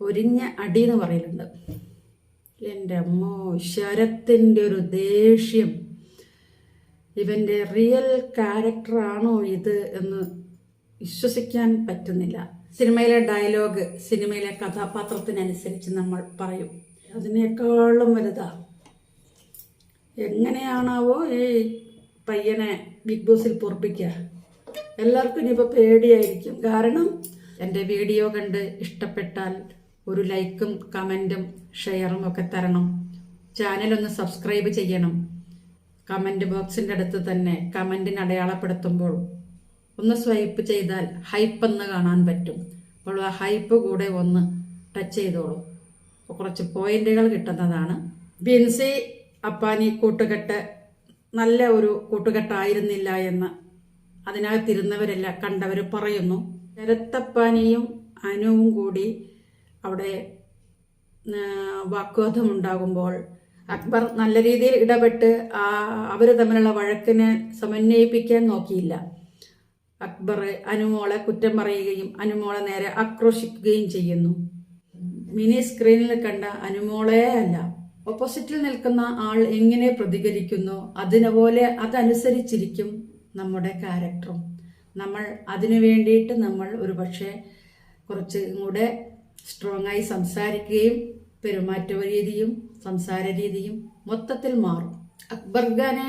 പൊരിഞ്ഞ അടി എന്ന് പറയലുണ്ട് എന്റെ അമ്മോ ശരത്തിന്റെ ഒരു ദേഷ്യം. ഇവന്റെ റിയൽ ക്യാരക്ടറാണോ ഇത് എന്ന് വിശ്വസിക്കാൻ പറ്റുന്നില്ല. സിനിമയിലെ ഡയലോഗ് സിനിമയിലെ കഥാപാത്രത്തിനനുസരിച്ച് നമ്മൾ പറയും. അതിനേക്കാളും വലുതാ. എങ്ങനെയാണാവോ ഈ പയ്യനെ ബിഗ് ബോസിൽ പൊറപ്പിക്കുക. എല്ലാവർക്കും ഇനിയിപ്പോൾ പേടിയായിരിക്കും. കാരണം എന്റെ വീഡിയോ കണ്ട് ഇഷ്ടപ്പെട്ടാൽ ഒരു ലൈക്കും കമന്റും ഷെയറും ഒക്കെ തരണം. ചാനൽ ഒന്ന് സബ്സ്ക്രൈബ് ചെയ്യണം. കമന്റ് ബോക്സിന്റെ അടുത്ത് തന്നെ കമന്റിന് അടയാളപ്പെടുത്തുമ്പോൾ ഒന്ന് സ്വൈപ്പ് ചെയ്താൽ ഹൈപ്പ് എന്ന് കാണാൻ പറ്റും. അപ്പോൾ ആ ഹൈപ്പ് കൂടെ ഒന്ന് ടച്ച് ചെയ്തോളൂ. കുറച്ച് പോയിന്റുകൾ കിട്ടുന്നതാണ്. ബിൻസി അപ്പാനി കൂട്ടുകെട്ട് നല്ല ഒരു കൂട്ടുകെട്ടായിരുന്നില്ല എന്ന് അതിനകത്തിരുന്നവരെല്ലാം കണ്ടവർ പറയുന്നു. ശരത്തപ്പാനിയും അനുവും കൂടി അവിടെ വാഗ്വാദമുണ്ടാകുമ്പോൾ അക്ബർ നല്ല രീതിയിൽ ഇടപെട്ട് ആ അവർ തമ്മിലുള്ള വഴക്കിനെ സമന്വയിപ്പിക്കാൻ നോക്കിയില്ല. അക്ബർ അനുമോളെ കുറ്റം പറയുകയും അനുമോളെ നേരെ ആക്രോശിക്കുകയും ചെയ്യുന്നു. മിനി സ്ക്രീനിൽ കണ്ട അനുമോളെ അല്ല ഓപ്പോസിറ്റിൽ നിൽക്കുന്ന ആൾ എങ്ങനെ പ്രതികരിക്കുന്നു അതിനുപോലെ അതനുസരിച്ചിരിക്കും നമ്മുടെ ക്യാരക്ടറും നമ്മൾ അതിനു വേണ്ടിയിട്ട് നമ്മൾ ഒരു കുറച്ചും കുറച്ച് കൂടെ സ്ട്രോങ് ആയി സംസാരിക്കുകയും പെരുമാറ്റ രീതിയും സംസാര രീതിയും മൊത്തത്തിൽ മാറും. അക്ബർ ഖാനെ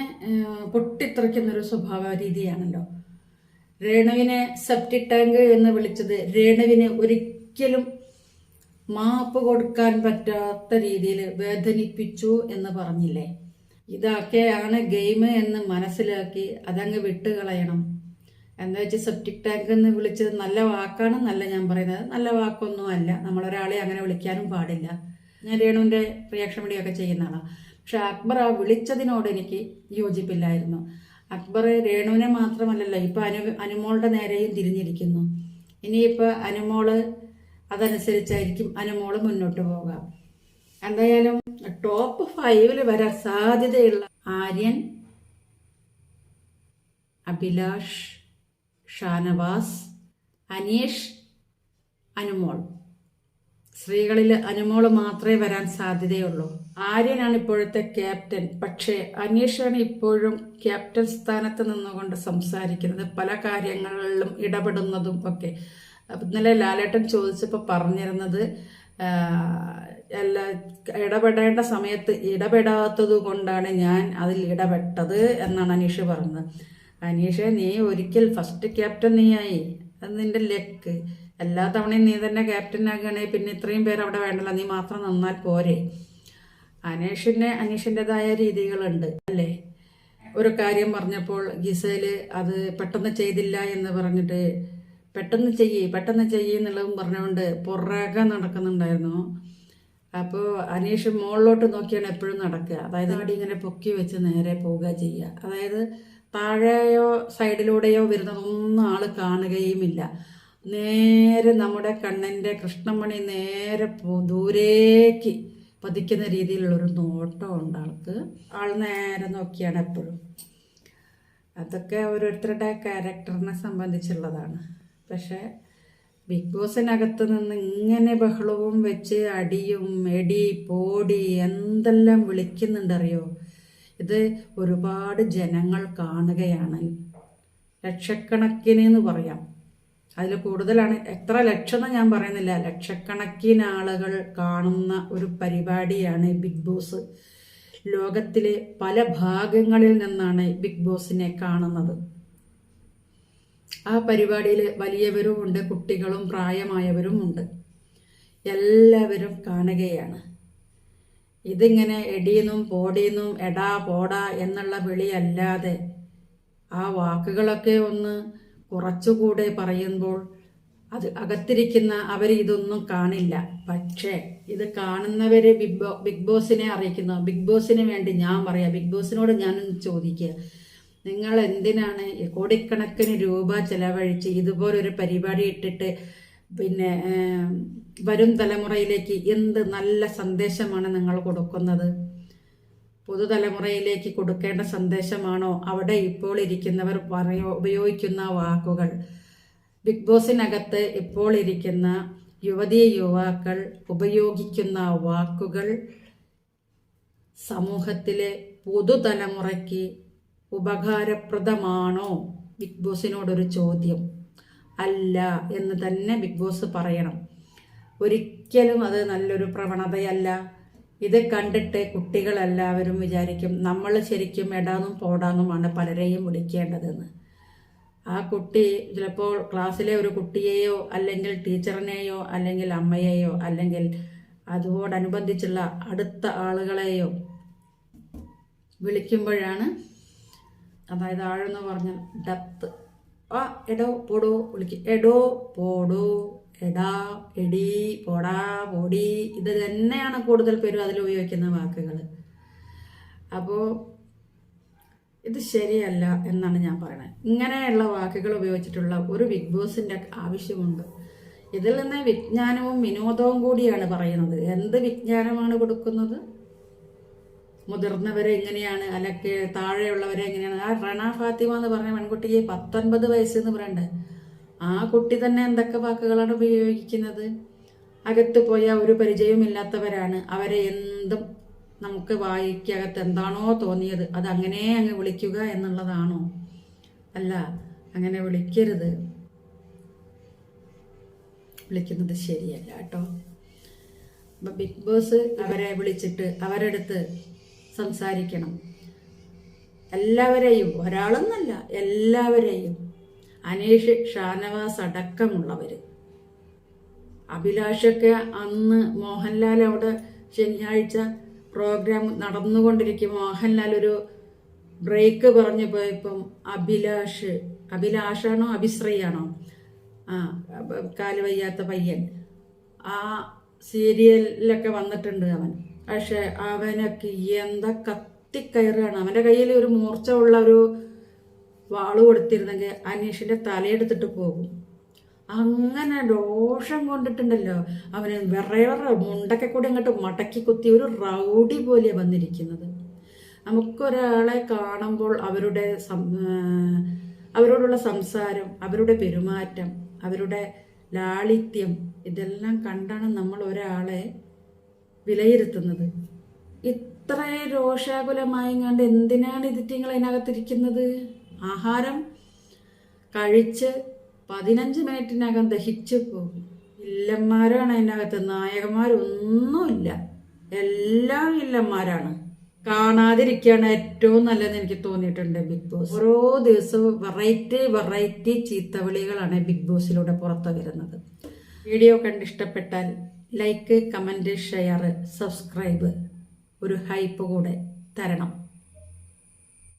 പൊട്ടിത്തെറിക്കുന്നൊരു സ്വഭാവ രീതിയാണല്ലോ രേണുവിനെ സെപ്റ്റി ടാങ്ക് എന്ന് വിളിച്ചത് രേണുവിന് ഒരിക്കലും മാപ്പ് കൊടുക്കാൻ പറ്റാത്ത രീതിയിൽ വേദനിപ്പിച്ചു എന്ന് പറഞ്ഞില്ലേ? ഇതൊക്കെയാണ് ഗെയിം എന്ന് മനസ്സിലാക്കി അതങ്ങ് വിട്ടുകളയണം. എന്താ വെച്ചാൽ സെപ്റ്റിക് ടാങ്ക് എന്ന് വിളിച്ചത് നല്ല വാക്കാണ് നല്ല ഞാൻ പറയുന്നത്. നല്ല വാക്കൊന്നും അല്ല. നമ്മളൊരാളെ അങ്ങനെ വിളിക്കാനും പാടില്ല. ഞാൻ രേണുവിന്റെ റിയാക്ഷൻ വീഡിയോ ഒക്കെ ചെയ്യുന്നതാണ് പക്ഷെ അക്ബർ ആ വിളിച്ചതിനോട് എനിക്ക് യോജിപ്പില്ലായിരുന്നു. അക്ബർ രേണുവിനെ മാത്രമല്ലല്ലോ ഇപ്പം അനു അനുമോളുടെ നേരെയും തിരിഞ്ഞിരിക്കുന്നു. ഇനിയിപ്പോൾ അനുമോൾ അതനുസരിച്ചായിരിക്കും അനുമോൾ മുന്നോട്ട് പോകാം എന്തായാലും ടോപ്പ് ഫൈവിൽ വരാൻ സാധ്യതയുള്ള ആര്യൻ അഭിലാഷ് ഷാനവാസ് അനീഷ് അനുമോൾ. സ്ത്രീകളിൽ അനുമോൾ മാത്രമേ വരാൻ സാധ്യതയുള്ളൂ. ആര്യനാണ് ഇപ്പോഴത്തെ ക്യാപ്റ്റൻ. പക്ഷേ അനീഷാണ് ഇപ്പോഴും ക്യാപ്റ്റൻ സ്ഥാനത്ത് നിന്നുകൊണ്ട് സംസാരിക്കുന്നത്. പല കാര്യങ്ങളിലും ഇടപെടുന്നതും ഒക്കെ. ഇന്നലെ ലാലേട്ടൻ ചോദിച്ചപ്പോൾ പറഞ്ഞിരുന്നത് എല്ലാ ഇടപെടേണ്ട സമയത്ത് ഇടപെടാത്തത് കൊണ്ടാണ് ഞാൻ അതിൽ ഇടപെട്ടത് എന്നാണ് അനീഷ് പറഞ്ഞത്. അനീഷെ നീ ഒരിക്കൽ ഫസ്റ്റ് ക്യാപ്റ്റൻ നീയായി അത് നിന്റെ ലെക്ക് എല്ലാ തവണയും നീ തന്നെ ക്യാപ്റ്റൻ ആകുകയാണെങ്കിൽ പിന്നെ ഇത്രയും പേര് അവിടെ വേണ്ടല്ലോ. നീ മാത്രം നന്നാൽ പോരെ. അനീഷിന് അനീഷിന്റെതായ രീതികളുണ്ട് അല്ലേ? ഒരു കാര്യം പറഞ്ഞപ്പോൾ ഗിസയിൽ അത് പെട്ടെന്ന് ചെയ്തില്ല എന്ന് പറഞ്ഞിട്ട് പെട്ടെന്ന് ചെയ്യ് പെട്ടെന്ന് ചെയ്യ് എന്നുള്ളതും പറഞ്ഞുകൊണ്ട് പുറകെ നടക്കുന്നുണ്ടായിരുന്നു. അപ്പോൾ അനീഷ് മുകളിലോട്ട് നോക്കിയാണ് എപ്പോഴും നടക്കുക. അതായത് അവിടെ ഇങ്ങനെ പൊക്കി വെച്ച് നേരെ പോവുക ചെയ്യുക. അതായത് താഴെയോ സൈഡിലൂടെയോ വരുന്നതൊന്നും ആൾ കാണുകയുമില്ല. നേരെ നമ്മുടെ കണ്ണിന്റെ കൃഷ്ണമണി നേരെ ദൂരേക്ക് പതിക്കുന്ന രീതിയിലുള്ളൊരു നോട്ടം ഉണ്ട് ആൾക്ക്. ആൾ നേരെ നോക്കിയാണ് എപ്പോഴും. അതൊക്കെ ഓരോരുത്തരുടെ ക്യാരക്ടറിനെ സംബന്ധിച്ചുള്ളതാണ്. പക്ഷേ ബിഗ് ബോസിനകത്ത് നിന്ന് ഇങ്ങനെ ബഹളവും വെച്ച് അടിയും എടി പോടി എന്തെല്ലാം വിളിക്കുന്നുണ്ടറിയോ? ഇത് ഒരുപാട് ജനങ്ങൾ കാണുകയാണ്. ലക്ഷക്കണക്കിന് എന്ന് പറയാം. അതിൽ കൂടുതലാണ്. എത്ര ലക്ഷം ഞാൻ പറയുന്നില്ല. ലക്ഷക്കണക്കിന് ആളുകൾ കാണുന്ന ഒരു പരിപാടിയാണ് ബിഗ് ബോസ്. ലോകത്തിലെ പല ഭാഗങ്ങളിൽ നിന്നാണ് ബിഗ് ബോസിനെ കാണുന്നത്. ആ പരിപാടിയിൽ വലിയവരും ഉണ്ട് കുട്ടികളും പ്രായമായവരും ഉണ്ട്. എല്ലാവരും കാണുകയാണ്. ഇതിങ്ങനെ എടീന്നും പോടീന്നും എടാ പോടാ എന്നുള്ള വിളിയല്ലാതെ ആ വാക്കുകളൊക്കെ ഒന്ന് കുറച്ചുകൂടെ പറയുമ്പോൾ അത് അകത്തിരിക്കുന്ന അവർ ഇതൊന്നും കാണില്ല. പക്ഷേ ഇത് കാണുന്നവര് ബിഗ് ബോ ബിഗ് ബോസിനെ അറിയിക്കുന്നു. ബിഗ് ബോസിന് വേണ്ടി ഞാൻ പറയാം. ബിഗ് ബോസിനോട് ഞാനൊന്ന് ചോദിക്കുക. നിങ്ങൾ എന്തിനാണ് കോടിക്കണക്കിന് രൂപ ചെലവഴിച്ച് ഇതുപോലൊരു പരിപാടി ഇട്ടിട്ട് പിന്നെ വരും തലമുറയിലേക്ക് എന്ത് നല്ല സന്ദേശമാണ് നിങ്ങൾ കൊടുക്കുന്നത്? പുതുതലമുറയിലേക്ക് കൊടുക്കേണ്ട സന്ദേശമാണോ? അവിടെ ഇപ്പോൾ ഇരിക്കുന്നവർ പറയോ ഉപയോഗിക്കുന്ന വാക്കുകൾ. ബിഗ് ബോസിനകത്ത് ഇപ്പോൾ ഇരിക്കുന്ന യുവതീ യുവാക്കൾ ഉപയോഗിക്കുന്ന വാക്കുകൾ സമൂഹത്തിലെ പുതുതലമുറയ്ക്ക് ഉപകാരപ്രദമാണോ? ബിഗ് ബോസിനോടൊരു ചോദ്യം. അല്ല എന്ന് തന്നെ ബിഗ് ബോസ് പറയണം. ഒരിക്കലും അത് നല്ലൊരു പ്രവണതയല്ല. ഇത് കണ്ടിട്ട് കുട്ടികളെല്ലാവരും വിചാരിക്കും നമ്മൾ ശരിക്കും എടാന്നും പോടാന്നുമാണ് പലരെയും വിളിക്കേണ്ടതെന്ന്. ആ കുട്ടി ചിലപ്പോൾ ക്ലാസ്സിലെ ഒരു കുട്ടിയെയോ അല്ലെങ്കിൽ ടീച്ചറിനെയോ അല്ലെങ്കിൽ അമ്മയെയോ അല്ലെങ്കിൽ അതോടനുബന്ധിച്ചുള്ള അടുത്ത ആളുകളെയോ വിളിക്കുമ്പോഴാണ് അതായത് ആഴെന്ന് പറഞ്ഞാൽ ഡെപ്ത് ആ എടോ പോടോ വിളിക്കും. എടോ പോടോ എടാ എടി പോടാ പൊടി. ഇത് തന്നെയാണ് കൂടുതൽ പേരും അതിൽ ഉപയോഗിക്കുന്ന വാക്കുകൾ അപ്പോൾ ഇത് ശരിയല്ല എന്നാണ് ഞാൻ പറയുന്നത് ഇങ്ങനെയുള്ള വാക്കുകൾ ഉപയോഗിച്ചിട്ടുള്ള ഒരു ബിഗ് ബോസിന്റെ ആവശ്യമുണ്ട്. ഇതിൽ നിന്ന് വിജ്ഞാനവും വിനോദവും കൂടിയാണ് പറയുന്നത്. എന്ത് വിജ്ഞാനമാണ് കൊടുക്കുന്നത്? മുതിർന്നവരെ എങ്ങനെയാണ്? അല്ലെങ്കിൽ താഴെയുള്ളവരെ എങ്ങനെയാണ്? ആ റണ ഫാത്തിമ എന്ന് പറഞ്ഞ പെൺകുട്ടിക്ക് പത്തൊൻപത് വയസ്സെന്ന് പറയണ്ടേ. ആ കുട്ടി തന്നെ എന്തൊക്കെ വാക്കുകളാണ് ഉപയോഗിക്കുന്നത്? അകത്ത് പോയ ഒരു പരിചയവുമില്ലാത്തവരാണ്. അവരെ എന്തും നമുക്ക് വായിക്കകത്ത് എന്താണോ തോന്നിയത് അത് അങ്ങനെ അങ്ങ് വിളിക്കുക എന്നുള്ളതാണോ? അല്ല അങ്ങനെ വിളിക്കരുത്. വിളിക്കുന്നത് ശരിയല്ല കേട്ടോ. ബിഗ് ബോസ് അവരെ വിളിച്ചിട്ട് അവരെടുത്ത് സംസാരിക്കണം. എല്ലാവരെയും ഒരാളെന്നല്ല എല്ലാവരെയും അനീഷ് ഷാനവാസ് അടക്കമുള്ളവർ അഭിലാഷൊക്കെ അന്ന് മോഹൻലാൽ അവിടെ ശനിയാഴ്ച പ്രോഗ്രാം നടന്നുകൊണ്ടിരിക്കും. മോഹൻലാൽ ഒരു ബ്രേക്ക് പറഞ്ഞു പോയപ്പം അഭിലാഷ് അഭിലാഷാണോ അഭിശ്രയാണോ? ആ കാലുവയ്യാത്ത പയ്യൻ. ആ സീരിയലിലൊക്കെ വന്നിട്ടുണ്ട് അവൻ. പക്ഷെ അവനൊക്കെ എന്താ കത്തിക്കയറുകയാണ്. അവന്റെ കയ്യിൽ ഒരു മൂർച്ച ഉള്ള ഒരു വാൾ കൊടുത്തിരുന്നെങ്കിൽ അനീഷിന്റെ തലയെടുത്തിട്ട് പോകും. അങ്ങനെ ദോഷം കൊണ്ടിട്ടുണ്ടല്ലോ. അവന് വിറയറ മുണ്ടൊക്കെ കൂടി അങ്ങോട്ട് മടക്കി കുത്തി ഒരു റൗഡി പോലെ വന്നിരിക്കുന്നത്. നമുക്കൊരാളെ കാണുമ്പോൾ അവരുടെ അവരോടുള്ള സംസാരം അവരുടെ പെരുമാറ്റം അവരുടെ ലാളിത്യം ഇതെല്ലാം കണ്ടാണ് നമ്മൾ ഒരാളെ വിലയിരുത്തുന്നത്. ഇത്ര രോഷാകുലമായി കണ്ട് എന്തിനാണ് ഇതിറ്റിങ്ങൾ അതിനകത്തിരിക്കുന്നത്? ആഹാരം കഴിച്ച് പതിനഞ്ച് മിനിറ്റിനകം ദഹിച്ചു പോകും. ഇല്ലന്മാരാണ് അതിനകത്ത്. നായകന്മാരൊന്നുമില്ല. എല്ലാം ഇല്ലന്മാരാണ്. കാണാതിരിക്കുകയാണ് ഏറ്റവും നല്ലതെന്ന് എനിക്ക് തോന്നിയിട്ടുണ്ട് ബിഗ് ബോസ്. ഓരോ ദിവസവും വെറൈറ്റി വെറൈറ്റി ചീത്തവിളികളാണ് ബിഗ് ബോസിലൂടെ പുറത്തു വരുന്നത്. വീഡിയോ കണ്ട് ഇഷ്ടപ്പെട്ടാൽ ലൈക്ക് കമന്റ് ഷെയർ സബ്സ്ക്രൈബ് ഒരു ഹൈപ്പ് കൂടെ തരണം.